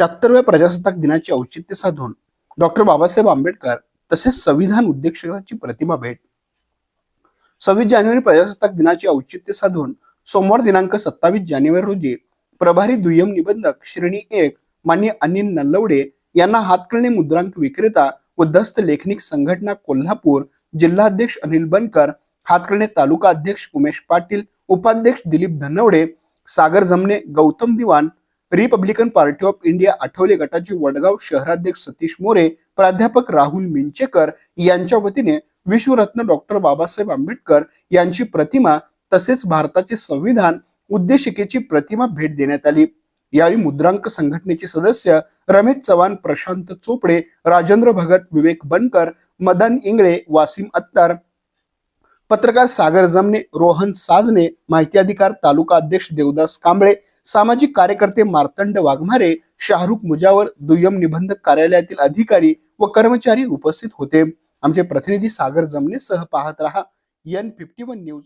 शहात्तरव्या प्रजासत्ताक दिनाचे औचित्य साधून डॉक्टर बाबासाहेब आंबेडकर तसेच संविधान उद्देशकाची प्रतिमा भेट. सव्वीस जानेवारी प्रजासत्ताक दिनाचे औचित्य साधून सोमवार दिनांक सत्तावीस जानेवारी रोजी प्रभारी दुय्यम निबंधक श्रेणी एक मान्य अनिल नल्लवडे यांना हातकळणे मुद्रांक विक्रेता व दस्त लेखनिक संघटना कोल्हापूर जिल्हाध्यक्ष अनिल बनकर हातकळणे तालुका अध्यक्ष उमेश पाटील उपाध्यक्ष Dilip Dhanawade Sagar Jamne Gautam Diwan Republican party of India Athawale गटाचे वडगाव शहराध्यक्ष सतीश मोरे प्राध्यापक राहुल मिंचेकर यांच्या वतीने विश्वरत्न डॉक्टर बाबासाहेब आंबेडकर यांची प्रतिमा तसेच भारताचे संविधान उद्देशिकेची प्रतिमा भेट देण्यात आली. यावेळी मुद्रांक संघटनेचे सदस्य रमेश चव्हाण प्रशांत चोपडे राजेंद्र भगत विवेक बनकर मदन इंगळे वासिम अत्तार पत्रकार सागर जमने रोहन साजने माहिती अधिकार तालुका अध्यक्ष देवदास कांबळे सामाजिक कार्यकर्ते मार्तंड वाघमारे शाहरुख मुजावर दुय्यम निबंधक कार्यालयातील अधिकारी व कर्मचारी उपस्थित होते. आमचे प्रतिनिधी सागर जमने सह पाहत रहा. N fifty one news